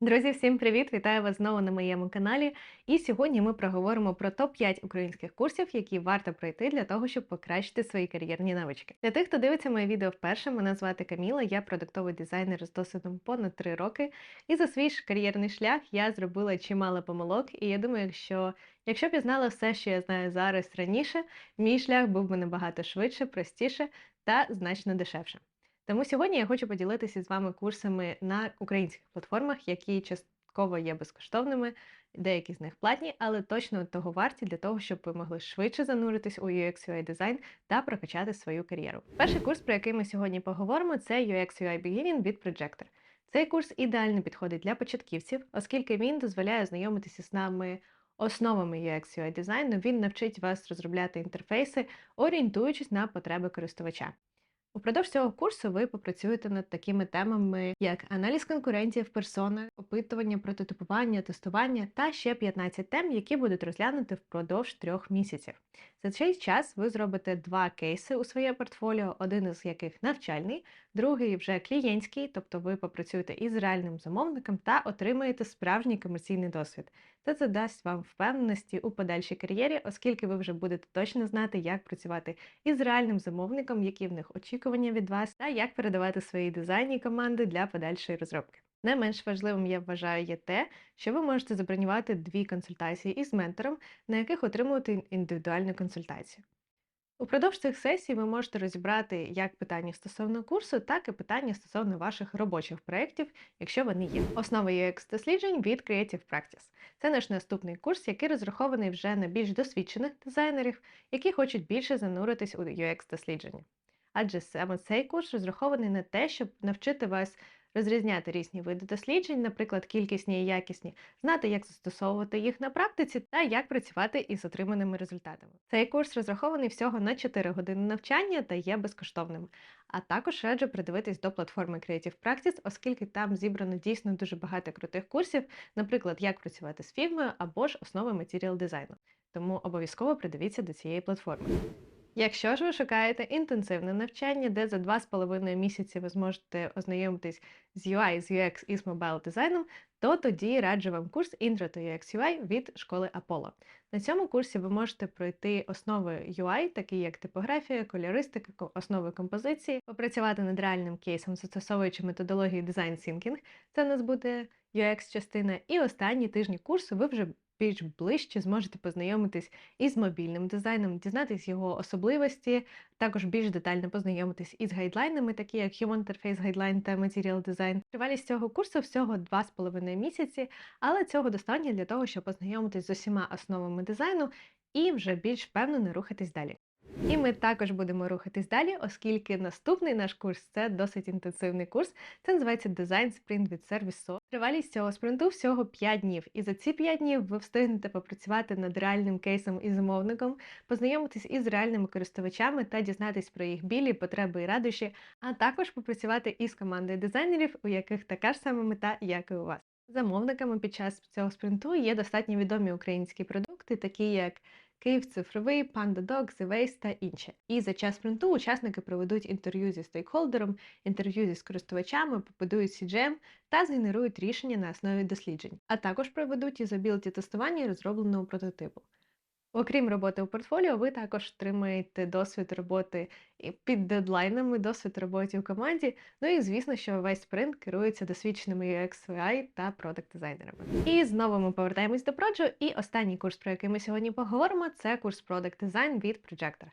Друзі, всім привіт! Вітаю вас знову на моєму каналі. І сьогодні ми проговоримо про топ-5 українських курсів, які варто пройти для того, щоб покращити свої кар'єрні навички. Для тих, хто дивиться моє відео вперше, мене звати Каміла, я продуктовий дизайнер з досвідом понад 3 роки. І за свій кар'єрний шлях я зробила чимало помилок. І я думаю, що якщо б я знала все, що я знаю зараз раніше, мій шлях був би набагато швидше, простіше та значно дешевше. Тому сьогодні я хочу поділитися з вами курсами на українських платформах, які частково є безкоштовними, деякі з них платні, але точно того варті для того, щоб ви могли швидше зануритись у UX UI дизайн та прокачати свою кар'єру. Перший курс, про який ми сьогодні поговоримо, це UX UI Beginning від Projector. Цей курс ідеально підходить для початківців, оскільки він дозволяє знайомитися з нами основами UX UI дизайну. Він навчить вас розробляти інтерфейси, орієнтуючись на потреби користувача. Упродовж цього курсу ви попрацюєте над такими темами, як аналіз конкурентів, персона, опитування, прототипування, тестування та ще 15 тем, які будуть розглянути впродовж трьох місяців. За цей час ви зробите два кейси у своє портфоліо, один із яких навчальний, другий вже клієнтський, тобто ви попрацюєте із реальним замовником та отримаєте справжній комерційний досвід. Це це дасть вам впевненості у подальшій кар'єрі, оскільки ви вже будете точно знати, як працювати із реальним замовником, які в них очікування від вас, та як передавати свої дизайні команди для подальшої розробки. Не менш важливим, я вважаю, є те, що ви можете забронювати дві консультації із ментором, на яких отримувати індивідуальну консультацію. Упродовж цих сесій ви можете розібрати як питання стосовно курсу, так і питання стосовно ваших робочих проєктів, якщо вони є. Основа UX досліджень від Creative Practice. Це наш наступний курс, який розрахований вже на більш досвідчених дизайнерів, які хочуть більше зануритись у UX дослідження. Адже саме цей курс розрахований на те, щоб навчити вас розрізняти різні види досліджень, наприклад, кількісні і якісні, знати, як застосовувати їх на практиці та як працювати із отриманими результатами. Цей курс розрахований всього на 4 години навчання та є безкоштовним. А також раджу придивитись до платформи Creative Practice, оскільки там зібрано дійсно дуже багато крутих курсів, наприклад, як працювати з фігмою або ж основи матеріал дизайну. Тому обов'язково придивіться до цієї платформи. Якщо ж ви шукаєте інтенсивне навчання, де за 2,5 місяці ви зможете ознайомитись з UI, з UX і з мобайл дизайном, то тоді раджу вам курс Intro to UX UI від школи Apollo. На цьому курсі ви можете пройти основи UI, такі як типографія, кольористика, основи композиції, попрацювати над реальним кейсом, застосовуючи методологію Design Thinking, це у нас буде UX-частина. І останні тижні курсу ви вже більш ближче зможете познайомитись із мобільним дизайном, дізнатись його особливості, також більш детально познайомитись із гайдлайнами, такі як Human Interface Guideline та Material Design. Тривалість цього курсу всього 2,5 місяці, але цього достатньо для того, щоб познайомитись з усіма основами дизайну і вже більш впевнено рухатись далі. І ми також будемо рухатись далі, оскільки наступний наш курс це досить інтенсивний курс. Це називається Design Sprint від Service. Тривалість цього спринту всього 5 днів. І за ці 5 днів ви встигнете попрацювати над реальним кейсом і замовником, познайомитись із реальними користувачами та дізнатись про їх білі, потреби і радощі, а також попрацювати із командою дизайнерів, у яких така ж сама мета, як і у вас. Замовниками під час цього спринту є достатньо відомі українські продукти, такі як Київ цифровий, PandaDoc, The та інше. І за час спринту учасники проведуть інтерв'ю зі стейкхолдером, інтерв'ю зі користувачами, побудують CGM та згенерують рішення на основі досліджень, а також проведуть юзабіліті тестування розробленого прототипу. Окрім роботи у портфоліо, ви також отримаєте досвід роботи під дедлайнами, досвід роботи у команді. Ну і звісно, що весь спринт керується досвідченими UX, UI та продакт дизайнерами. І знову ми повертаємось до Проджу. І останній курс, про який ми сьогодні поговоримо, це курс продакт дизайн від Projector.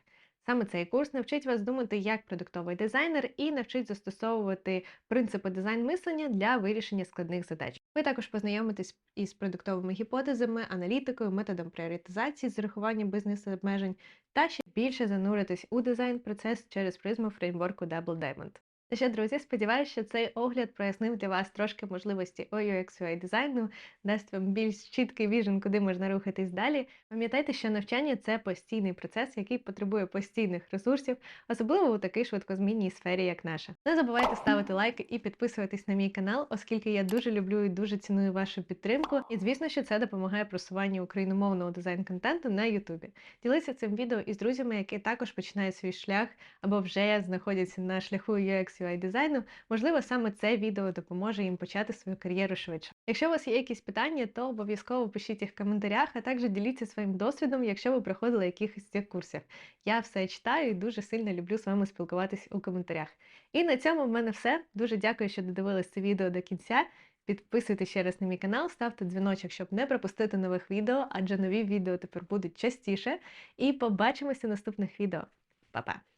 Саме цей курс навчить вас думати як продуктовий дизайнер і навчить застосовувати принципи дизайн-мислення для вирішення складних задач. Ви також познайомитесь із продуктовими гіпотезами, аналітикою, методом пріоритизації з урахуванням бізнес-обмежень та ще більше зануритись у дизайн-процес через призму фреймворку Double Diamond. Ну друзі, сподіваюся, що цей огляд прояснив для вас трошки можливості UX UI дизайну, дасть вам більш чіткий віжен, куди можна рухатись далі. Пам'ятайте, що навчання це постійний процес, який потребує постійних ресурсів, особливо у такій швидкозмінній сфері, як наша. Не забувайте ставити лайки і підписуватись на мій канал, оскільки я дуже люблю і дуже ціную вашу підтримку. І звісно, що це допомагає просуванню україномовного дизайн-контенту на Ютубі. Ділися цим відео із друзями, які також починають свій шлях або вже знаходяться на шляху UX UI дизайну, можливо, саме це відео допоможе їм почати свою кар'єру швидше. Якщо у вас є якісь питання, то обов'язково пишіть їх в коментарях, а також діліться своїм досвідом, якщо ви проходили якихось цих курсів. Я все читаю і дуже сильно люблю з вами спілкуватись у коментарях. І на цьому в мене все. Дуже дякую, що додивились це відео до кінця. Підписуйтесь ще раз на мій канал, ставте дзвіночок, щоб не пропустити нових відео, адже нові відео тепер будуть частіше. І побачимося в наступних відео. Па-па!